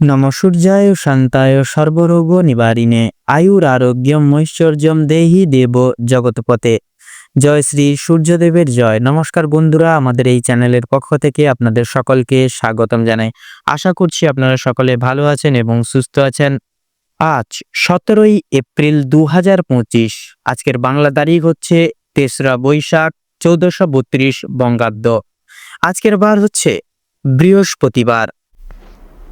নম সূর্যায় শান্তায় সর্বরোগ নিবারিণে। আয়ুর আরোগ্যম ঐশ্বর্যম দেহি দেব জগৎপতে জয় শ্রী সূর্যদেবের জয়। নমস্কার বন্ধুরা, আমাদের এই চ্যানেলের পক্ষ থেকে আপনাদের সকলকে স্বাগতম জানাই। আশা করছি আপনারা সকলে ভালো আছেন এবং সুস্থ আছেন। আজ সতেরোই এপ্রিল দু হাজার পঁচিশ, আজকের বাংলা তারিখ হচ্ছে তেসরা বৈশাখ, চৌদ্দশো বত্রিশ বঙ্গাব্দ। আজকের বার হচ্ছে বৃহস্পতিবার।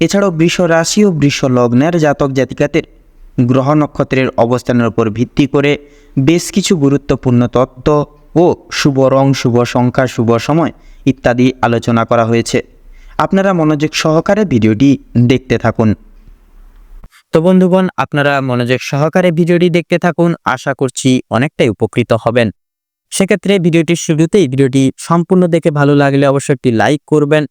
এছাড়াও বৃষ রাশি ও বৃষ লগ্নের জাতক জাতিকাদের গ্রহ নক্ষত্রের অবস্থানের উপর ভিত্তি করে বেশ কিছু গুরুত্বপূর্ণ তত্ত্ব ও শুভ রং, শুভ সংখ্যা, শুভ সময় ইত্যাদি আলোচনা করা হয়েছে। আপনারা মনোযোগ সহকারে ভিডিওটি দেখতে থাকুন। তো বন্ধুগণ, আপনারা মনোযোগ সহকারে ভিডিওটি দেখতে থাকুন। আশা করছি অনেকটাই উপকৃত হবেন। সেক্ষেত্রে ভিডিওটির শুরুতেই ভিডিওটি সম্পূর্ণ দেখে ভালো লাগলে অবশ্যই একটি লাইক করবেন।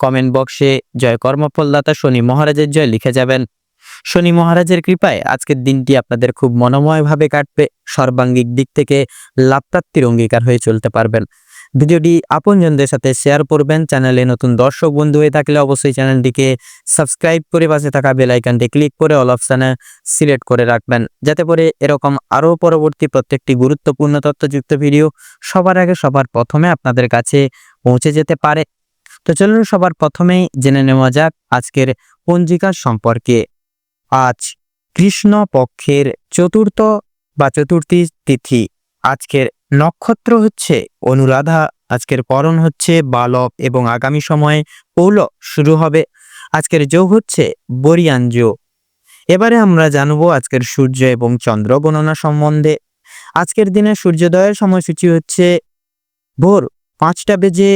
কমেন্ট বক্সে জয় কর্মফলদাতা শনি মহারাজের জয় লিখে যাবেন। শনি মহারাজের কৃপায় আজকের দিনটি আপনাদের খুব মনোময়ভাবে কাটবে, সর্বাঙ্গিক দিক থেকে লাভপ্রাপ্তির অঙ্গীকার হয়ে চলতে পারবেন। ভিডিওটি আপনজনদের সাথে শেয়ার করবেন, চ্যানেলে নতুন দর্শক বন্ধু হয়ে থাকলে অবশ্যই চ্যানেলটিকে সাবস্ক্রাইব করে পাশে থাকা বেল আইকনটি ক্লিক করে অল অপশানে সিলেক্ট করে রাখবেন, যাতে করে এরকম আরও পরবর্তী প্রত্যেকটি গুরুত্বপূর্ণ তথ্যযুক্ত ভিডিও সবার আগে সবার প্রথমে আপনাদের কাছে পৌঁছে যেতে পারে। তো চলুন সবার প্রথমেই জেনে নেওয়া যাক আজকের পঞ্জিকার সম্পর্কে। আজ কৃষ্ণ পক্ষের চতুর্থ বা চতুর্থী তিথি। আজকের নক্ষত্র হচ্ছে অনুরাধা, আজকের করণ হচ্ছে বালক এবং আগামী সময়ে পৌল শুরু হবে। আজকের যোগ হচ্ছে বরিয়ান যোগ এবারে আমরা জানব আজকের সূর্য এবং চন্দ্র গণনা সম্বন্ধে। আজকের দিনে সূর্যোদয়ের সময়সূচি হচ্ছে ভোর পাঁচটা বেজে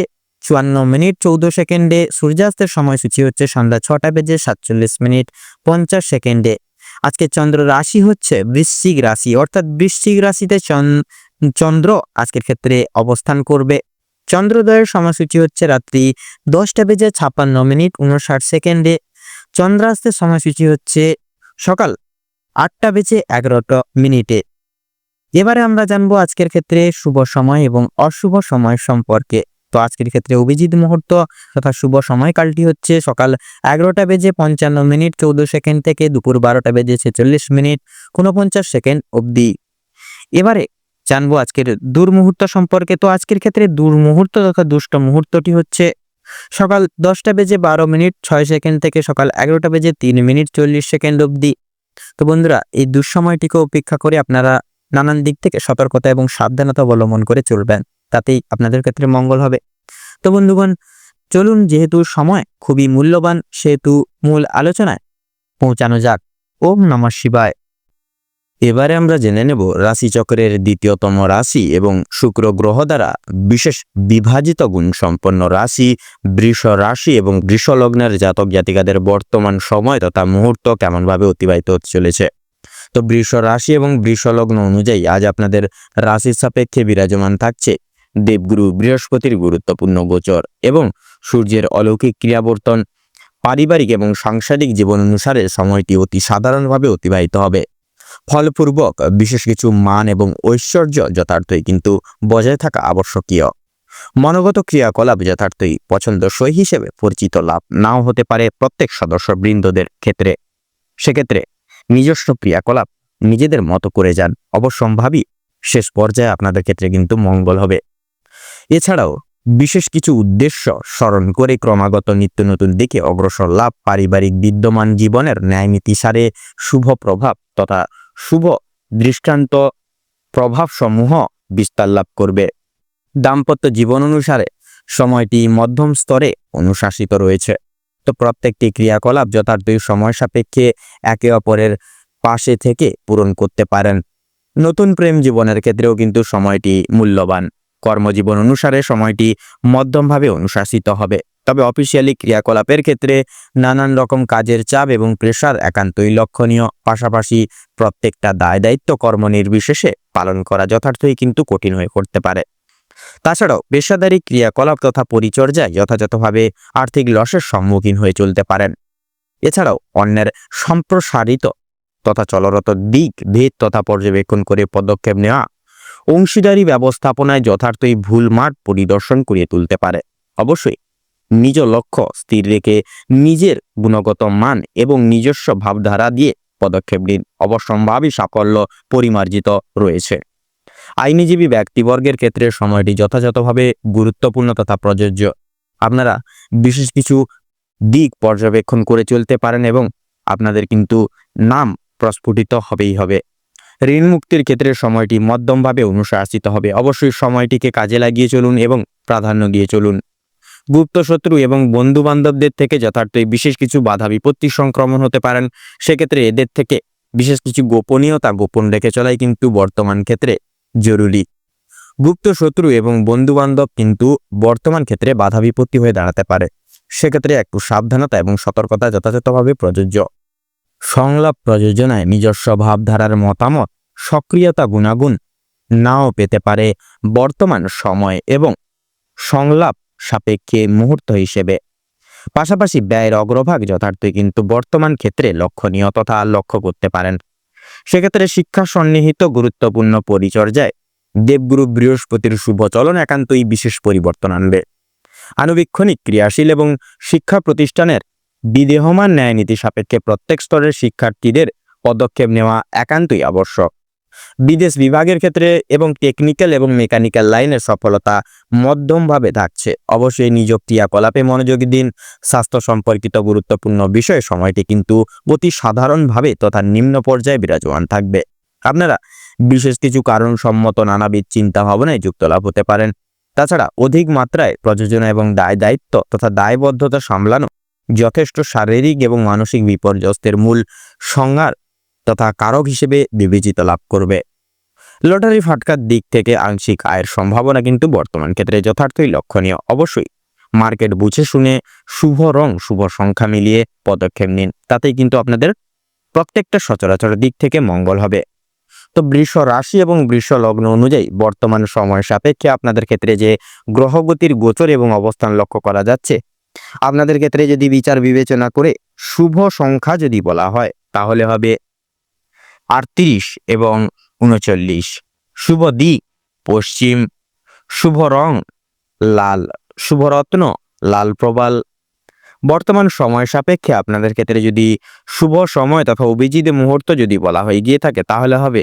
চুয়ান্ন মিনিট চৌদ্দ সেকেন্ডে সূর্যাস্তের সময়সূচি হচ্ছে সন্ধ্যা ছটা বেজে সাতচল্লিশ মিনিট পঞ্চাশ সেকেন্ডে। আজকে চন্দ্র রাশি হচ্ছে বৃশ্চিক রাশি, অর্থাৎ বৃশ্চিক রাশিতে চন- চন্দ্র আজকের ক্ষেত্রে অবস্থান করবে। চন্দ্রোদয়ের সময়সূচি হচ্ছে রাত্রি দশটা বেজে ছাপ্পান্ন মিনিট উনষাট সেকেন্ডে। চন্দ্রাস্তের সময়সূচি হচ্ছে সকাল আটটা বেজে এগারোটা মিনিটে। এবারে আমরা জানব আজকের ক্ষেত্রে শুভ সময় এবং অশুভ সময় সম্পর্কে। তো আজকের ক্ষেত্রে অভিজিৎ মুহূর্ত তথা শুভ সময়কালটি হচ্ছে সকাল এগারোটা বেজে পঞ্চান্ন মিনিট চৌদ্দ সেকেন্ড থেকে দুপুর বারোটা বেজে ছেচল্লিশ মিনিট উনপঞ্চাশ সেকেন্ড অবধি। এবারে জানব আজকের দুর্মুহূর্ত সম্পর্কে। তো আজকের ক্ষেত্রে দুর্মুহূর্ত তথা দুষ্ট মুহূর্তটি হচ্ছে সকাল দশটা বেজে বারো মিনিট ছয় সেকেন্ড থেকে সকাল এগারোটা বেজে তিন মিনিট চল্লিশ সেকেন্ড অবধি। তো বন্ধুরা, এই দুঃসময়টিকে উপেক্ষা করে আপনারা নানান দিক থেকে সতর্কতা এবং সাবধানতা অবলম্বন করে চলবেন। তাতেই আপনাদের ক্ষেত্রে মঙ্গল হবে। তো বন্ধুগণ, চলুন যেহেতু সময় খুবই মূল্যবান, সেহেতু মূল আলোচনায় পৌঁছানো যাক। ওম নমঃ শিবায়। এবারে আমরা জেনে নেব রাশিচক্রের দ্বিতীয়তম রাশি এবং শুক্র গ্রহ দ্বারা বিশেষ বিভাজিত গুণ সম্পন্ন রাশি, বৃষ রাশি এবং বৃষ লগ্নের জাতক জাতিকাদের বর্তমান সময় তথা মুহূর্ত কেমনভাবে অতিবাহিত হতে চলেছে। তো বৃষ রাশি এবং বৃষলগ্ন অনুযায়ী আজ আপনাদের রাশির সাপেক্ষে বিরাজমান থাকছে দেবগুরু বৃহস্পতির গুরুত্বপূর্ণ গোচর এবং সূর্যের অলৌকিক ক্রিয়াবর্তন, পারিবারিক এবং সাংসারিক জীবন অনুসারে সময়টি অতি সাধারণভাবে অতিবাহিত হবে। ফলপূর্বক বিশেষ কিছু মান এবং ঐশ্বর্য যথার্থই কিন্তু বজায় থাকা আবশ্যকীয়। মনোগত ক্রিয়াকলাপ যথার্থই পছন্দসই হিসেবে পরিচিত লাভ নাও হতে পারে প্রত্যেক সদস্য বৃন্দদের ক্ষেত্রে। সেক্ষেত্রে নিজস্ব ক্রিয়াকলাপ নিজেদের মতো করে যান। অবশ্যম্ভাবী শেষ পর্যায়ে আপনাদের ক্ষেত্রে কিন্তু মঙ্গল হবে। এছাড়াও বিশেষ কিছু উদ্দেশ্য স্মরণ করে ক্রমাগত নিত্য নতুন দিকে অগ্রসর লাভ, পারিবারিক বিদ্যমান জীবনের ন্যায়নীতি সারে শুভ প্রভাব তথা শুভ দৃষ্টান্ত প্রভাবসমূহ বিস্তার লাভ করবে। দাম্পত্য জীবন অনুসারে সময়টি মধ্যম স্তরে অনুশাসিত রয়েছে। তো প্রত্যেকটি ক্রিয়াকলাপ যথার্থই সময় সাপেক্ষে একে অপরের পাশে থেকে পূরণ করতে পারেন। নতুন প্রেম জীবনের ক্ষেত্রেও কিন্তু সময়টি মূল্যবান। কর্মজীবন অনুসারে সময়টি মধ্যমভাবে অনুশাসিত হবে। তবে অফিসিয়ালি ক্রিয়াকলাপের ক্ষেত্রে নানান রকম কাজের চাপ এবং প্রেশার একান্তই লক্ষণীয়। পাশাপাশি প্রত্যেকটা দায় দায়িত্ব কর্ম নির্বিশেষে পালন করা যথার্থই কিন্তু কঠিন হয়ে পড়তে পারে। তাছাড়াও পেশাদারি ক্রিয়াকলাপ তথা পরিচর্যায় যথাযথভাবে আর্থিক লসের সম্মুখীন হয়ে চলতে পারেন। এছাড়াও অন্যের সম্প্রসারিত তথা চলরত দিক, ভেদ তথা পর্যবেক্ষণ করে পদক্ষেপ নেওয়া অংশীদারি ব্যবস্থাপনায় যথার্থই ভুল মাঠ পরিদর্শন করিয়ে তুলতে পারে। অবশ্যই, নিজ লক্ষ্য স্থির রেখে নিজের গুণগত মান এবং নিজস্ব ভাবধারা দিয়ে পদক্ষেপ নিন। অবশ্যম্ভাবী সাফল্য পরিমার্জিত রয়েছে। আইনজীবী ব্যক্তিবর্গের ক্ষেত্রে সময়টি যথাযথভাবে গুরুত্বপূর্ণ তথা প্রযোজ্য। আপনারা বিশেষ কিছু দিক পর্যবেক্ষণ করে চলতে পারেন এবং আপনাদের কিন্তু নাম প্রস্ফুটিত হবেই হবে। ঋণ মুক্তির ক্ষেত্রে সময়টি মধ্যমভাবে অনুশাসিত হবে। অবশ্যই সময়টিকে কাজে লাগিয়ে চলুন এবং প্রাধান্য দিয়ে চলুন। গুপ্ত শত্রু এবং বন্ধু বান্ধবদের থেকে যথার্থই বিশেষ কিছু বাধা বিপত্তি সংক্রমণ হতে পারেন। সেক্ষেত্রে এদের থেকে বিশেষ কিছু গোপনীয়তা গোপন রেখে চলাই কিন্তু বর্তমান ক্ষেত্রে জরুরি। গুপ্ত শত্রু এবং বন্ধু বান্ধব কিন্তু বর্তমান ক্ষেত্রে বাধা বিপত্তি হয়ে দাঁড়াতে পারে। সেক্ষেত্রে একটু সাবধানতা এবং সতর্কতা যথাযথভাবে প্রযোজ্য। সংলাপ প্রযোজনায় নিজস্ব ভাবধারার মতামত, সক্রিয়তা গুণাগুণ নাও পেতে পারে বর্তমান সময় এবং সংলাপ সাপেক্ষে মুহূর্ত হিসেবে। পাশাপাশি ব্যয়ের অগ্রভাগ যথার্থই কিন্তু বর্তমান ক্ষেত্রে লক্ষণীয় তথা লক্ষ্য করতে পারেন। সেক্ষেত্রে শিক্ষা সন্নিহিত গুরুত্বপূর্ণ পরিচর্যায় দেবগুরু বৃহস্পতির শুভ চলন একান্তই বিশেষ পরিবর্তন আনবে। আনুবীক্ষণিক ক্রিয়াশীল এবং শিক্ষা প্রতিষ্ঠানের বিদেহমান ন্যায় নীতি সাপেক্ষে প্রত্যেক স্তরের শিক্ষার্থীদের পদক্ষেপ নেওয়া একান্তই আবশ্যক। বিদেশ বিভাগের ক্ষেত্রে এবং টেকনিক্যাল এবং মেকানিক্যাল লাইনের সফলতা মধ্যমভাবে থাকছে। অবশ্যই নিজ ক্রিয়াকলাপে মনোযোগী দিন। স্বাস্থ্য সম্পর্কিত গুরুত্বপূর্ণ বিষয়ে সময়টি কিন্তু অতি সাধারণভাবে তথা নিম্ন পর্যায়ে বিরাজমান থাকবে। আপনারা বিশেষ কিছু কারণ সম্মত নানাবিধ চিন্তা ভাবনায় যুক্ত লাভ হতে পারেন। তাছাড়া অধিক মাত্রায় প্রযোজনা এবং দায় দায়িত্ব তথা দায়বদ্ধতা সামলানো যথেষ্ট শারীরিক এবং মানসিক বিপর্যস্তের মূল সংজ্ঞার তথা কারক হিসেবে বিবেচিত লাভ করবে। লটারি ফাটকার দিক থেকে আংশিক আয়ের সম্ভাবনা কিন্তু বর্তমান ক্ষেত্রে যথার্থই লক্ষণীয়। অবশ্যই মার্কেট বুঝে শুনে শুভ রং, শুভ সংখ্যা মিলিয়ে পদক্ষেপ নিন। তাতেই কিন্তু আপনাদের প্রত্যেকটা সচরাচর দিক থেকে মঙ্গল হবে। তো বৃষ রাশি এবং বৃষ লগ্ন অনুযায়ী বর্তমান সময় সাপেক্ষে আপনাদের ক্ষেত্রে যে গ্রহগতির গোচর এবং অবস্থান লক্ষ্য করা যাচ্ছে আপনাদের ক্ষেত্রে যদি বিচার বিবেচনা করে শুভ সংখ্যা যদি বলা হয়, তাহলে হবে আটত্রিশ এবং উনচল্লিশ। শুভ দিক পশ্চিম, শুভ রং লাল শুভরত্ন লাল প্রবাল। বর্তমান সময় সাপেক্ষে আপনাদের ক্ষেত্রে যদি শুভ সময় তথা অভিজিৎ মুহূর্ত যদি বলা হয়ে গিয়ে থাকে, তাহলে হবে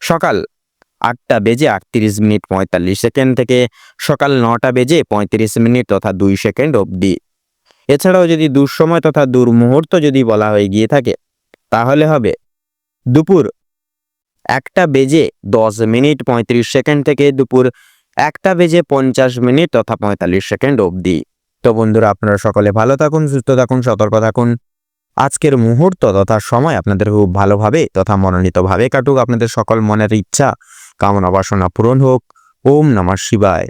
সকাল। আটটা বেজে আটত্রিশ মিনিট পঁয়তাল্লিশ সেকেন্ড থেকে সকাল নটা বেজে পঁয়ত্রিশ মিনিট তথা দুই সেকেন্ড অবধি। এছাড়াও যদি দুঃসময় তথা দুর্মুহূর্ত যদি বলা হয়ে গিয়ে থাকে, তাহলে হবে দুপুর একটা বেজে দশ মিনিট পঁয়ত্রিশ সেকেন্ড থেকে দুপুর একটা বেজে পঞ্চাশ মিনিট তথা পঁয়তাল্লিশ সেকেন্ড অবধি। তো বন্ধুরা, আপনারা সকলে ভালো থাকুন, সুস্থ থাকুন, সতর্ক থাকুন। আজকের মুহূর্ত তথা সময় আপনাদের খুব ভালোভাবে তথা মনোনীতভাবে কাটুক। আপনাদের সকল মনের ইচ্ছা কামনা বাসনা পূরণ হোক। ওম নমঃ শিবায়।